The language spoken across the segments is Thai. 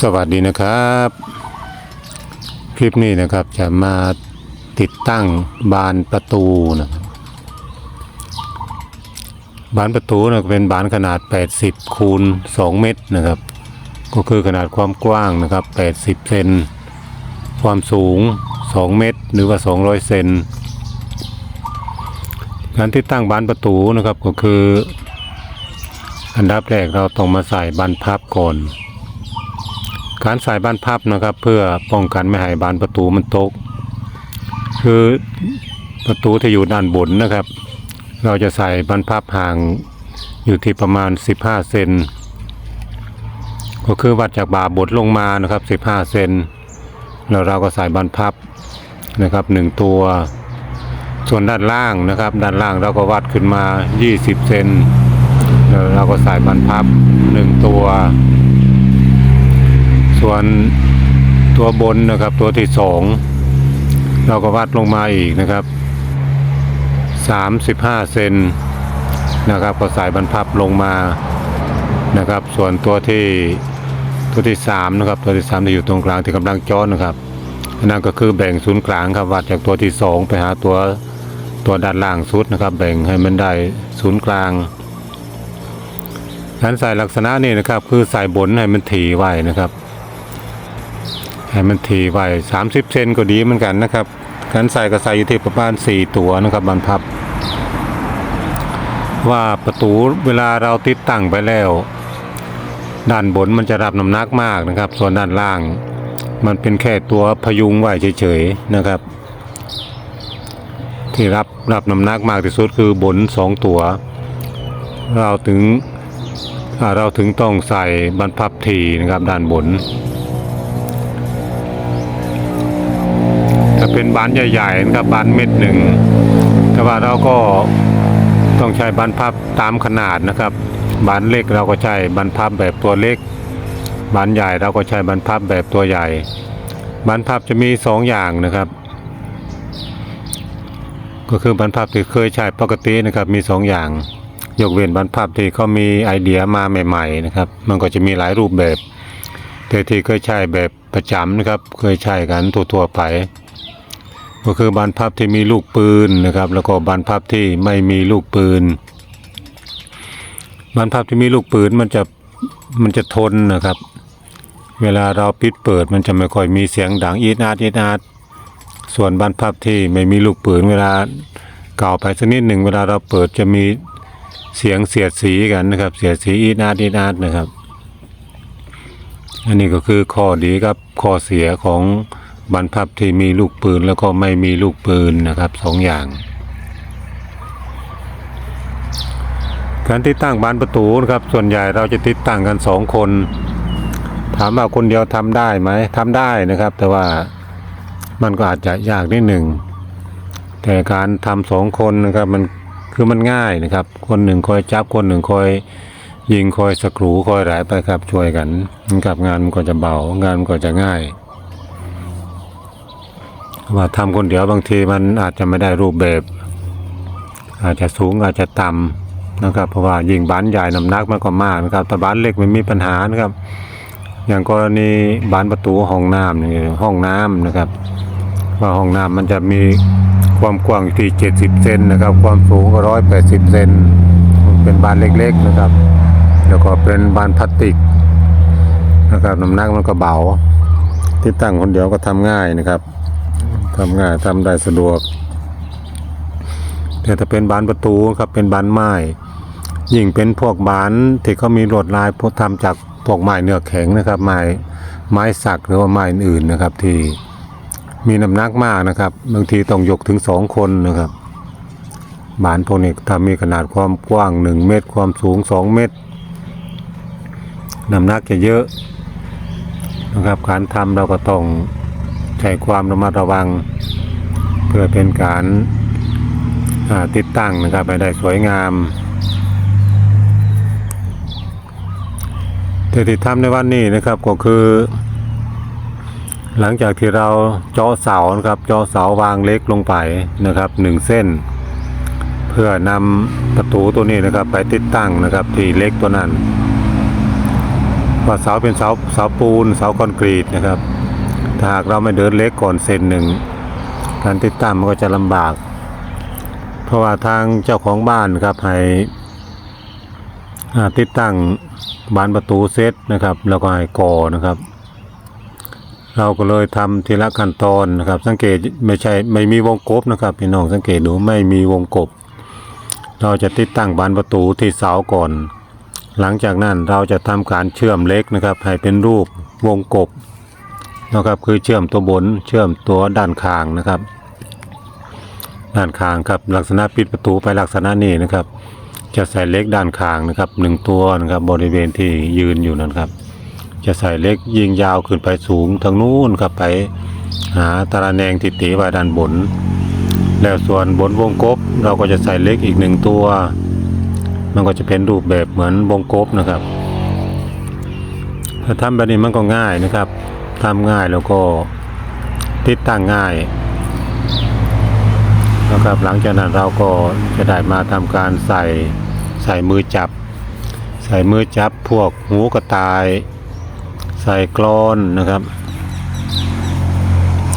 สวัสดีนะครับ คลิปนี้นะครับจะมาติดตั้งบานประตูนะครับบานประตูนะเป็นบานขนาด 80 คูณ 2 เมตรนะครับ ก็คือขนาดความกว้างนะครับ 80 เซนความสูง 2 เมตร หรือว่า 200 เซนการติดตั้งบานประตูนะครับก็คือ อันดับแรกเราต้องมาใส่บานพับก่อน การใส่บานพับนะครับ เพื่อป้องกันไม่ให้บานประตูมันตก คือประตูที่อยู่ด้านบนนะครับ เราจะใส่บานพับห่างอยู่ที่ประมาณ 15 เซนก็คือวัดจากบาบดลงมานะครับ 15 เซนแล้วเราก็ใส่บานพับนะครับหนึ่งตัว ส่วนด้านล่างนะครับ ด้านล่างเราก็วัดขึ้นมา 20 เซนแล้วเราก็ใส่บานพับหนึ่งตัว ส่วนตัวบนนะครับตัวที่สองเราก็วัดลงมาอีกนะครับ35เซนนะครับก็ใส่บรรพับลงมานะครับ ส่วนตัวที่ตัวที่สามนะครับตัวที่สามที่อยู่ตรงกลางที่กำลังจอนะครับอันนั่นก็คือแบ่งศูนย์กลางครับวัดจากตัวที่สองไปหาตัวตัวด้านล่างสุดนะครับ แบ่งให้มันได้ศูนย์กลางการใส่ลักษณะนี้นะครับ คือใส่บนให้มันถี่ไว้นะครับ ให้มันถี่ไว้30เซนก็ดีเหมือนกันนะครับการใส่ก็ใส่อยู่ที่ประมาณ4ตัวนะครับบรรพับ ว่าประตูเวลาเราติดตั้งไปแล้ว ด้านบนมันจะรับน้ำหนักมากนะครับ ส่วนด้านล่าง มันเป็นแค่ตัวพยุงไว้เฉยๆนะครับ ที่รับรับน้ำหนักมากที่สุดคือบนสองตัว เราถึงเราถึงต้องใส่บรรพับทีนะครับด้านบน เป็นบานใหญ่ๆนะครับบานเม็ดหนึ่งแต่ว่าเราก็ต้องใช้บานพับตามขนาดนะครับบานเล็กเราก็ใช้บานพับแบบตัวเล็กบานใหญ่เราก็ใช้บานพับแบบตัวใหญ่บานพับจะมีสองอย่างนะครับ ก็คือบานพับที่เคยใช้ปกตินะครับมีสองอย่าง ยกเว้นบานพับที่เขามีไอเดียมาใหม่ๆนะครับ มันก็จะมีหลายรูปแบบแต่ที่เคยใช้แบบประจำนะครับ เคยใช้กันทั่วๆไป ก็คือบานพับที่มีลูกปืนนะครับ แล้วก็บานพับที่ไม่มีลูกปืน บานพับที่มีลูกปืนมันจะมันจะทนนะครับ เวลาเราปิดเปิดมันจะไม่ค่อยมีเสียงดังอีดอาดอีดอาดส่วนบานพับที่ไม่มีลูกปืน เวลาเก่าไปสักนิดหนึ่งเวลาเราเปิดจะมีเสียงเสียดสีกันนะครับ เสียดสีอีดอาดอีดอาดนะครับ อันนี้ก็คือข้อดีกับข้อเสียของ บรรพับที่มีลูกปืนแล้วก็ไม่มีลูกปืนนะครับสองอย่าง การติดตั้งบานประตูนะครับ ส่วนใหญ่เราจะติดตั้งกันสองคน ถามว่าคนเดียวทำได้ไหมทำได้นะครับ แต่ว่ามันก็อาจจะยากนิดหนึ่งแต่การทำสองคนนะครับมันคือมันง่ายนะครับ คนหนึ่งคอยจับคนหนึ่งคอยยิงคอยสกรูคอยหลายไปครับช่วยกันกับงานมันก็จะเบางานมันก็จะง่าย ว่าทำคนเดียวบางทีมันอาจจะไม่ได้รูปแบบ อาจจะสูงอาจจะต่ำนะครับ เพราะว่ายิงบ้านใหญ่น้ำหนักมันก็มากนะครับแต่บ้านเล็กมันมีปัญหานะครับ อย่างกรณีบ้านประตูห้องน้ำนี่ห้องน้ำนะครับ ว่าห้องน้ำมันจะมีความกว้างที่ 70 เซนนะครับ ความสูงก็180 เซนมันเป็นบ้านเล็กๆนะครับ แล้วก็เป็นบ้านพลาสติกนะครับน้ำหนักมันก็เบาติดตั้งคนเดียวก็ทำง่ายนะครับ ทำง่ายทำได้สะดวก แต่ถ้าเป็นบานประตูครับเป็นบานไม้ยิ่งเป็นพวกบานที่เขามีลวดลายพทำจากพวกไม้เนื้อแข็งนะครับ ไม้ไม้สักหรือว่าไม้อื่นๆนะครับ ที่มีน้ำหนักมากนะครับบางทีต้องยกถึงสองคนนะครับบานพวกนี้ถ้ามีขนาดความกว้างหนึ่งเมตร ความสูงสองเมตรน้ำหนักจะเยอะนะครับการทำเราก็ต้อง ใช้ความระมัดระวัง เพื่อเป็นการาติดตั้งนะครับให้ได้สวยงามแต่ที่ทำในวันนี้นะครับก็คือ หลังจากที่เราเจาะเสานะครับเจาะเสาวางเล็กลงไปนะครับหนึ่งเส้น เพื่อนำประตูตัวนี้นะครับ ไปติดตั้งนะครับที่เล็กตัวนั้นว่าเสาเป็นเสาเสาปูนเสาคอนกรีตนะครับ ถ้าหากเราไม่เดินเล็กก่อนเซนหนึ่งการติดตั้งมันก็จะลำบาก เพราะว่าทางเจ้าของบ้านครับให้ติดตั้งบานประตูเซตนะครับ แล้วก็ให้ก่อนะครับ เราก็เลยทำทีละขั้นตอนนะครับ สังเกตไม่ใช่ไม่มีวงกบนะครับพี่น้องสังเกตดูไม่มีวงกบ เราจะติดตั้งบานประตูที่เสาก่อน หลังจากนั้นเราจะทำการเชื่อมเล็กนะครับ ให้เป็นรูปวงกบ นะครับคือเชื่อมตัวบนเชื่อมตัวด้านข้างนะครับ ด้านข้างครับลักษณะปิดประตูไปลักษณะนี้นะครับ จะใส่เล็กด้านข้างนะครับหนึ่งตัวนะครับบริเวณที่ยืนอยู่นั้นครับ จะใส่เล็กยิงยาวขึ้นไปสูงทางนู้นครับไปหาตารางแนงที่ตีไว้ด้านบน แล้วส่วนบนวงกบเราก็จะใส่เล็กอีกหนึ่งตัว มันก็จะเป็นรูปแบบเหมือนวงกบนะครับถ้าทำแบบนี้มันก็ง่ายนะครับ ทำง่ายแล้วก็ติดตั้งง่ายนะครับหลังจากนั้นเราก็จะได้มาทำการใส่ใส่มือจับ ใส่มือจับพวกหูกระต่าย ใส่กรอนนะครับ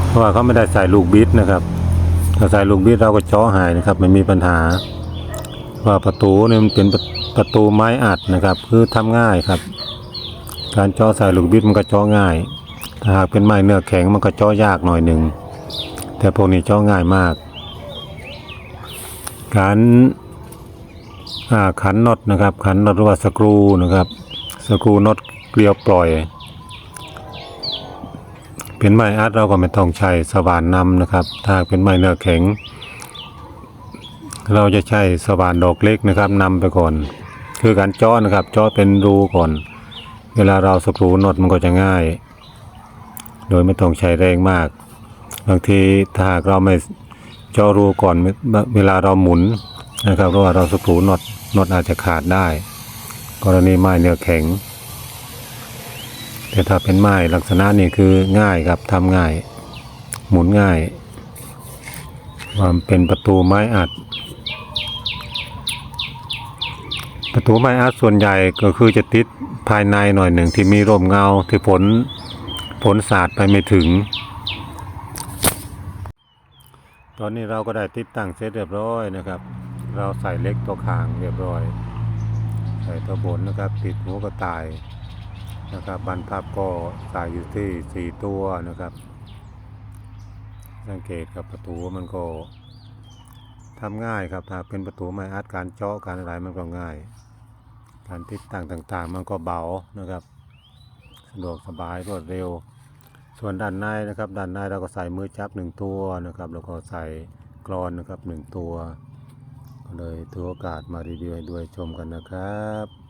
เพราะว่าเขาไม่ได้ใส่ลูกบิดนะครับถ้าใส่ลูกบิดเราก็จาะหายนะครับไม่มีปัญหา ว่าประตูเนี่ยมันเป็นประประตูไม้อัดนะครับ คือทำง่ายครับ การจาะใส่ลูกบิดมันก็จาะง่าย ถ้าหากเป็นไม้เนื้อแข็งมันก็เจาะยากหน่อยหนึ่ง แต่พวกนี้เจาะง่ายมาก การขันน็อตนะครับ ขันน็อตหรือว่าสกรูนะครับสกรูน็อตเกลียวปล่อย เป็นไม้อัดเราก็ไม่ต้องใช้สว่านนำนะครับ ถ้าเป็นไม้เนื้อแข็ง เราจะใช้สว่านดอกเล็กนะครับนำไปก่อน คือการเจาะนะครับเจาะเป็นรูก่อน เวลาเราสกรูน็อตมันก็จะง่าย โดยไม่ต้องใช้แรงมาก บางทีถ้าหากเราไม่เจาะรูก่อนเวลาเราหมุนนะครับเพราะว่าเราสกรูน็อตน็อตอาจจะขาดได้ กรณีไม้เนื้อแข็ง แต่ถ้าเป็นไม้ลักษณะนี้คือง่ายครับทำง่าย หมุนง่ายความเป็นประตูไม้อัด ประตูไม้อัดส่วนใหญ่ก็คือจะติดภายในหน่อยหนึ่งที่มีร่มเงาที่ ฝนฝนสาดไปไม่ถึง ตอนนี้เราก็ได้ติดตั้งเสร็จเรียบร้อยนะครับ เราใส่เล็กตัวขางเรียบร้อย ใส่ตัวบนนะครับ ติดหัวกระต่ายนะครับบานพับก็ใส่อยู่ที่สี่ตัวนะครับ สังเกตกับประตูมันก็ทำง่ายครับถ้าเป็นประตูไม้อัดการเจาะการอะไรมันก็ง่าย การติดตั้งต่างๆ มันก็เบานะครับ สะดวกสบายรวดเร็ว ส่วนด้านในนะครับ ด้านในเราก็ใส่มือจับหนึ่งตัวนะครับ แล้วก็ใส่กรอนนะครับหนึ่งตัว ก็เลยถือโอกาสมารีวิวให้ด้วยชมกันนะครับ